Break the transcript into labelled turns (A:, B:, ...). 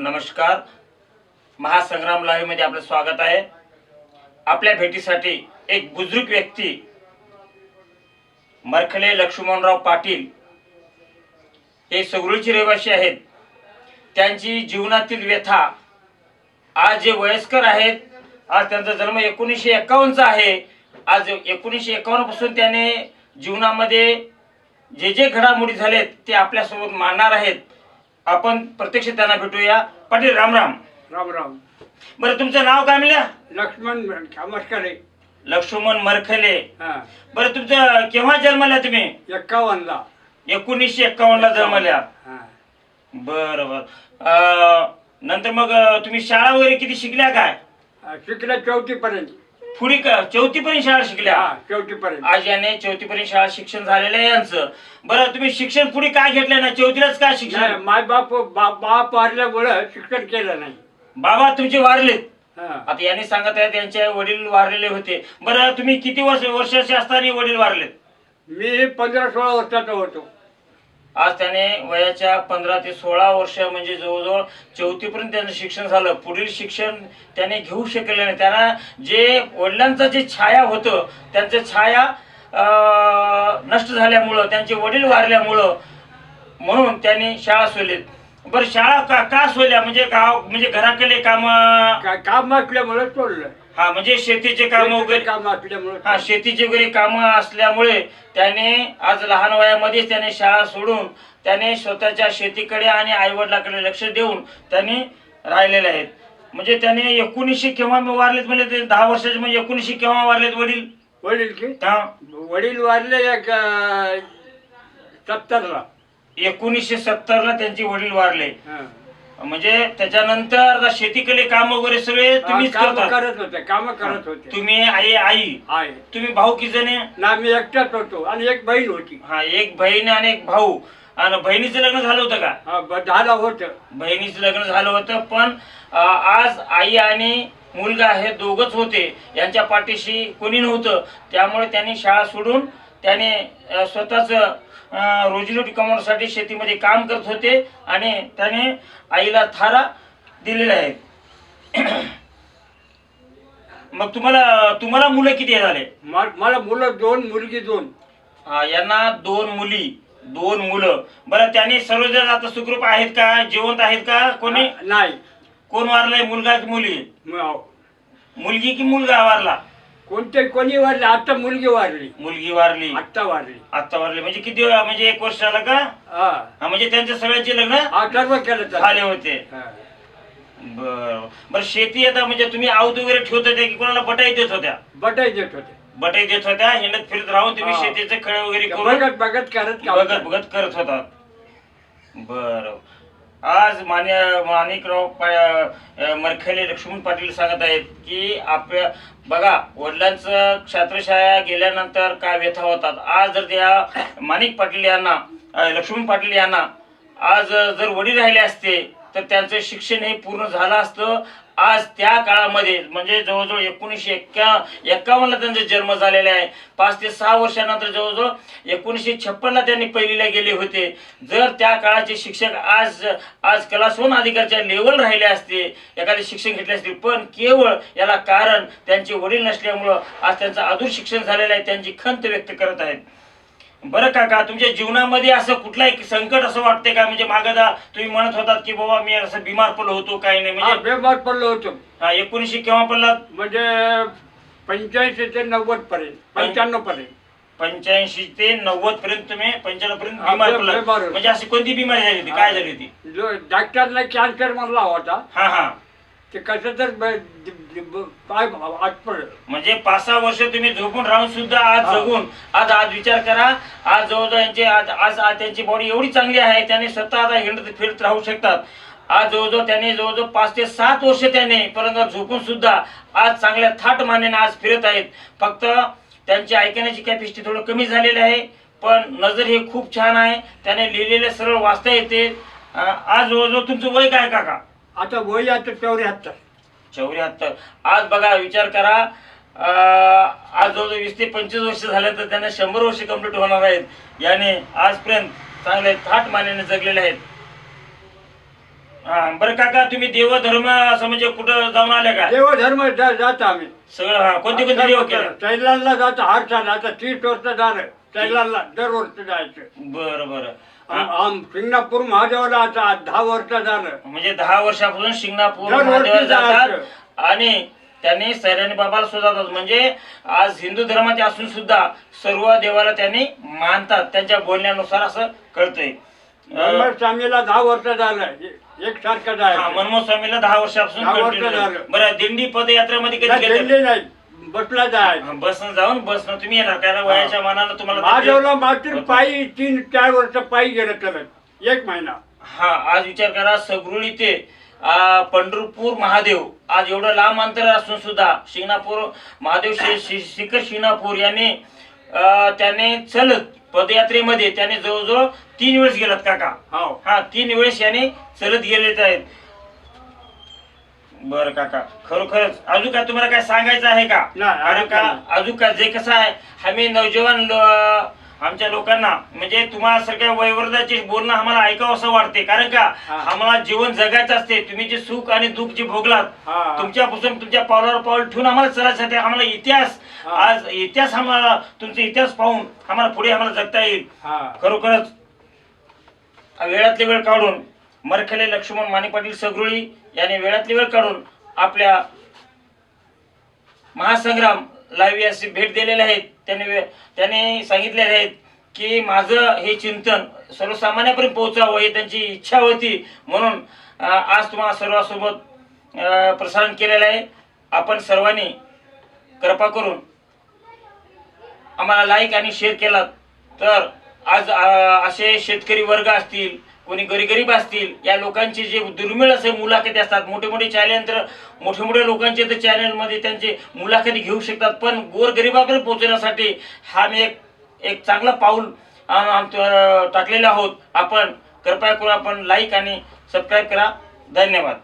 A: नमस्कार. महासंग्राम लाईव्हमध्ये आपलं स्वागत आहे. आपल्या भेटीसाठी एक बुजुर्ग व्यक्ती मरखले लक्ष्मणराव पाटील हे सगळीचे रहिवासी आहेत. त्यांची जीवनातील व्यथा आज जे वयस्कर आहेत आज त्यांचा जन्म एकोणीसशे एकावन्नचा आहे. आज एकोणीसशे एकावन्नपासून त्याने जीवनामध्ये जे जे घडामोडी झालेत ते आपल्यासोबत मांडणार आहेत. आपण प्रत्यक्ष त्यांना भेटूया. पाटील रामराम
B: राम. राम
A: बरं तुमचं नाव काय म्हणल्या
B: लक्ष्मण कामस्करे
A: लक्ष्मण मरखले.
B: हा.
A: बरं तुमचं केव्हा जन्मल्या तुम्ही?
B: एक्कावन्नला
A: एकोणीसशे एकावन्न ला जन्मल्या
B: हा.
A: बरं बरं. नंतर मग तुम्ही शाळा वगैरे किती शिकल्या काय?
B: शिकला चौथी पर्यंत
A: पुढे का चौथी पर्यंत शाळा शिकल्या.
B: हा चौथी पर्यंत
A: आज याने चौथी पर्यंत शाळा शिक्षण झालेलं आहे यांचं. बरं तुम्ही शिक्षण पुढे काय घेतलं ना चौथीलाच का शिक्षण?
B: माय बाप बाप वारल्यामुळं शिक्षण केलं नाही.
A: बाबा तुमचे वारलेत
B: हा.
A: आता यांनी सांगत आहे त्यांचे वडील वारलेले होते. बरं तुम्ही किती वर्ष वर्षाचे असताना वडील वारलेत?
B: मी पंधरा सोळा वर्षाचा होतो.
A: आज त्याने वयाच्या पंधरा ते सोळा वर्ष म्हणजे जवळजवळ चौथीपर्यंत त्यांचं शिक्षण झालं. पुढील शिक्षण त्याने घेऊ शकले नाही. त्यांना जे वडिलांचं जे छाया होतं त्यांचं छाया नष्ट झाल्यामुळं त्यांचे वडील वारल्यामुळं म्हणून त्यांनी शाळा सोडलीत बरं शाळा का का सोडल्या? म्हणजे गाव म्हणजे घराकडे काम?
B: काम असल्यामुळं सोडलं.
A: हा म्हणजे शेतीचे काम वगैरे?
B: काम असल्यामुळं
A: हा शेतीची वगैरे कामं असल्यामुळे त्याने आज लहान वयामध्येच त्याने शाळा सोडून त्याने स्वतःच्या शेतीकडे आणि आईवडिलाकडे लक्ष देऊन त्यांनी राहिलेले आहेत. म्हणजे त्याने एकोणीसशे केव्हा वारलेत म्हणजे ते दहा वर्षाचे म्हणजे एकोणीसशे केव्हा वारलेत वडील?
B: वडील की?
A: हा.
B: वडील वारले एक अं, सत्तरला.
A: एकोणीसशे सत्तरला त्यांचे वडील वारले. म्हणजे त्याच्यानंतर आता शेतीकडे काम वगैरे सगळे तुम्हीच
B: काम
A: करता
B: करत होते काम करत होते.
A: तुम्ही आई आई.
B: आहे
A: तुम्ही भाऊ किती जण?
B: ना मी एकटाच होतो आणि एक बहीण होती.
A: हा एक बहीण आणि एक भाऊ. आणि बहिणीचं लग्न झालं होतं का?
B: हा ब- झालं होतं.
A: बहिणीचं लग्न झालं होतं पण अ, आज आई आणि मुलगा हे दोघच होते. यांच्या पाठीशी कोणी नव्हतं. त्यामुळे त्यांनी शाळा सोडून त्याने अ, स्वतःच रोजीरोटी कमवण्यासाठी शेतीमध्ये काम करत होते आणि त्याने आईला थारा दिलेला आहे. मग तुम्हाला तुम्हाला मुलं किती झाले?
B: मला मुलं दोन मुलगी दोन.
A: हा, यांना दोन मुली दोन मुलं. बरं त्याने सर्वजण आता सुखरूप आहेत का? जिवंत आहेत का? कोणी?
B: नाही.
A: कोण वारलाय? मुलगा की मुली मुलगी की मुलगा वारला?
B: कोणते कोणी वारले? आता मुलगी वारली.
A: मुलगी वारली.
B: आत्ता वारली.
A: आता वारली. म्हणजे किती वेळा म्हणजे एक वर्ष झालं का?
B: हा.
A: हा, म्हणजे त्यांच्या सगळ्यांचे लग्न
B: हा, सर्व केलं
A: झाले. होते.
B: हा.
A: बर. बर शेती आता म्हणजे तुम्ही आऊत वगैरे ठेवत होत्या की कोणाला बटाई देत होत्या?
B: बटाई देत होते.
A: बटाई देत होत्या हिंडत फिरत राहून तुम्ही
B: हा.
A: शेतीचे खळे वगैरे करून
B: बघत बघत करत काम
A: बघत
B: करत.
A: बघत करत होता बर. आज मान्य माणिकराव पा- लक्ष्मण पाटील सांगत आहेत की आपल्या बघा वडिलांचं छात्रशाळा गेल्यानंतर काय व्यथा होतात. आज जर त्या माणिक पाटील यांना लक्ष्मण पाटील यांना आज जर वडील राहिले असते तर त्यांचं शिक्षण हे पूर्ण झालं असतं. आज त्या काळामध्ये म्हणजे जवळजवळ एकोणीसशे एक्का एक्कावन्नला त्यांचा जन्म झालेला आहे. पाच ते सहा वर्षानंतर जवळजवळ एकोणीसशे छप्पनला त्यांनी पहिलीला गेले होते. जर त्या काळाचे शिक्षक आज आज कलासोन अधिकारच्या लेवल राहिले असते एखादे शिक्षण घेतले असते पण केवळ याला कारण त्यांचे वडील नसल्यामुळं आज त्यांचं अधूर शिक्षण झालेलं आहे त्यांची खंत व्यक्त करत आहेत. बरं काका तुमच्या जीवनामध्ये असं कुठलाही संकट असं वाटते का? म्हणजे मागदा तुम्ही म्हणत होतात की बाबा मी असं बिमार पडलो होतो काही नाही म्हणजे
B: बेमार पडलो होतो.
A: हा, एकोणीसशे केव्हा पडला
B: म्हणजे पंच्याऐंशी ते नव्वद पर्यंत पंच्याण्णव पर्यंत
A: पंच्याऐंशी ते नव्वद पर्यंत तुम्ही पंच्याण्णव पर्यंत
B: हा,
A: बिमार
B: बे-
A: पडला
B: बिमार होतो.
A: म्हणजे अशी कोणती बिमारी झाली होती? काय झाली होती?
B: जो डॉक्टरला कॅन्सर म्हणला होता
A: हा हा.
B: ते कसं तर ब- द- ब- पाय आत पडलं.
A: म्हणजे पाच सहा वर्ष तुम्ही झोपून राहून सुद्धा आज
B: हा.
A: जगून आज आज विचार करा. आज जवळजवळ यांचे आज आज आज त्यांची बॉडी एवढी चांगली आहे त्याने स्वतः आता हिंडत फिरत राहू शकतात. आज जवळजवळ त्याने जवळजवळ पाच ते सात वर्ष त्याने परंतु झोपून सुद्धा आज चांगल्या थाट मानेने आज फिरत आहेत. फक्त त्यांची ऐकण्याची कॅपॅसिटी थोडं कमी झालेली आहे पण नजर हे खूप छान आहे. त्याने लिहिलेले सरळ वाचता येते. आज जवळजवळ तुमचं वय काय काका?
B: आता वय आता चौऱ्याहत्तर.
A: चौऱ्याहत्तर. आज बघा विचार करा. आज जवळजवळ वीस ते पंचवीस वर्ष झाल्यानंतर त्यांना शंभर वर्ष कंप्लीट होणार आहेत. याने आजपर्यंत चांगले थाट मानेने जगलेले आहेत. हा बरं काका तुम्ही देवधर्म असं म्हणजे कुठं जाऊन आले का?
B: देवधर्म जा- जातो आम्ही.
A: सगळं हा कोणते कोणते देव केलं?
B: चैलानला जातो हर साल आता तीस वर्ष झालं. चैलानला दरवर्षी जायचं.
A: बरं बरं.
B: आम आम सिंगापूर महादेवाला आता दहा वर्ष झालं.
A: म्हणजे दहा वर्षापासून शिंगणापूर
B: दरवर्षी
A: महादेवाला जातात
B: जायचं.
A: आणि त्यांनी सैराणी बाबाला सुद्धा जातात म्हणजे आज हिंदू धर्माचे असून सुद्धा सर्व देवाला त्यांनी मानतात. त्यांच्या बोलण्यानुसार असं कळतंय. अं,
B: स्वामीला दहा वर्ष झालं. ए- एकसारखं
A: हा
B: जायचं.
A: मनमोहन स्वामीला दहा वर्षापासून
B: दहा वर्ष
A: continue झालं.
B: झालं.
A: बरं दिंडी पदयात्रेमध्ये कधी
B: नाही,
A: गेले?
B: दिंडी नाही. बसला जायचं.
A: बसनं जाऊन बसनं. तुम्ही येणार कारण वयाच्या मानानं तुम्हाला दिंडी-
B: मात्र पायी तीन चार वर्ष पायी गेलं चलत एक महिना.
A: हा आज विचार करा सगरुळी ते आ, पंढरपूर महादेव. आज एवढं लांब अंतर असून सुद्धा शिंगणापूर महादेव शि- शि- शिखर शिंगणापूर यांनी अ, त्याने चलत पदयात्रेमध्ये त्याने जवळजवळ तीन वेळेस गेलात काका.
B: हो.
A: हा तीन वेळेस याने चलत गेलेत आहेत. बरं काका खरोखरच. अजून काय तुम्हाला काय सांगायचं आहे का?
B: नाही, अजून
A: का अजून काय जे कसं आहे आम्ही नवजवान लो- आमच्या लोकांना म्हणजे तुम्हाला सारख्या वयोवृद्धाचे बोलणं आम्हाला ऐकावं असं वाटते कारण का. आम्हाला जीवन जगायचं असते तुम्ही जे सुख आणि दुःख जे भोगलात. तुमच्यापासून तुमच्या पावलावर पाऊल ठेवून आम्हाला चालायचं आहे आम्हाला इतिहास. आज इतिहास आम्हाला तुमचा इतिहास पाहून आम्हाला पुढे आम्हाला जगता येईल खरोखरच वेळातली वेळ काढून मरखेले लक्ष्मण माने पाटील सगरुळी यांनी वेळातली वेळ काढून आपल्या महासंग्राम लाईव्ह याची भेट दिलेले आहेत. त्यांनी त्याने सांगितलेले आहेत की माझं हे चिंतन सर्वसामान्यापर्यंत पोहोचावं हे त्यांची इच्छा होती. म्हणून आज तुम्हाला सर्वांसोबत प्रसारण केलेलं आहे. आपण सर्वांनी कृपा करून आम्हाला लाईक आणि शेअर केलात. तर आज असे शेतकरी वर्ग असतील कोणी गरीब असतील या लोकांचे जे दुर्मिळ असे मुलाखती असतात मोठे मोठे चॅनल मोठे मोठे लोकांचे तर चॅनलमध्ये त्यांचे मुलाखती घेऊ शकतात. पण गोरगरिबापर्यंत पोहोचण्यासाठी हा मी एक एक चांगला पाऊल टाकलेला आहोत. आपण कृपया करून आपण लाईक आणि सबस्क्राईब करा. धन्यवाद.